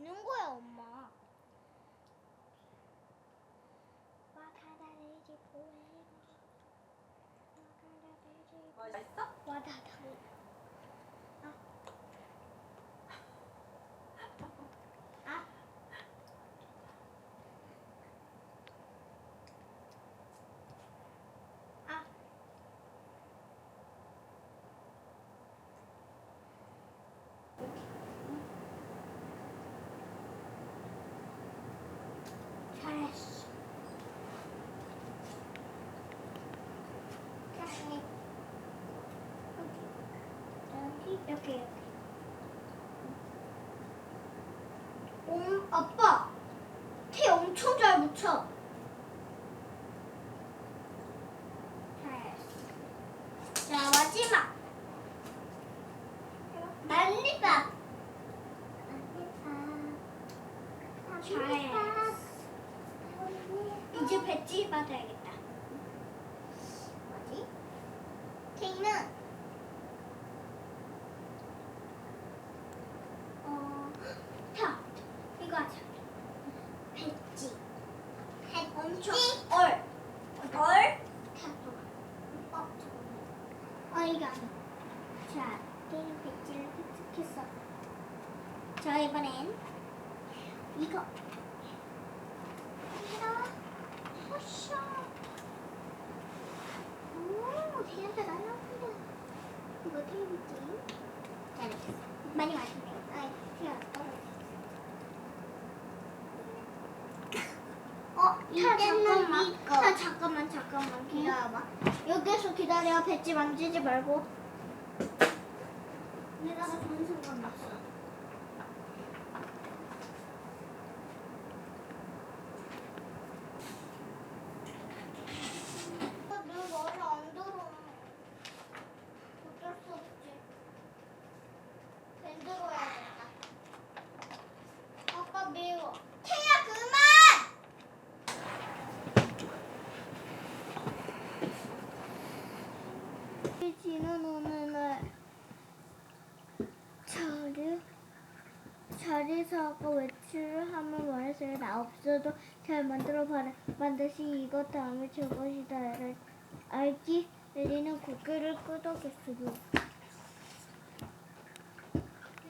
수 있는 거야, 엄마. 맛있어? 와다다. 아. 아. 잘했어. 잘해. 여기 여기. 음, 아빠, 티 엄청 잘 묻혀. 잘했어. 자 마지막. 난리밥. 잘했어. 이제 배지 받아야겠다. 뭐지? 케이크는 어, 자, 이거 하자. 배지. 배 엄청. 얼. 얼. 잠깐만. 어, 아니야. 자, 게임 배지를 획득했어. 자, 이번엔. 이거. 호쇼. 오, 대한테 날라온다. 이거 어떻게 믿지? 잘했어. 많이 마시네. 아이, 그냥 떨어져. 어, 잠깐만. 이거. 아, 잠깐만, 잠깐만. 기다려봐. 여기서 기다려. 배지 만지지 말고. 내가 전승관 났어. 내 머리 안 들어. 어쩔 수 없지. 밴드로야겠다. 아빠 매워. 태야 그만! 지는 어느 날 자리 자리에서 아까 외출을 하면 말했어요. 나 없어도 잘 만들어 봐라. 반드시 이것 다음에 저것이다. 알- 알지? 에리는 고개를 끄덕였어요.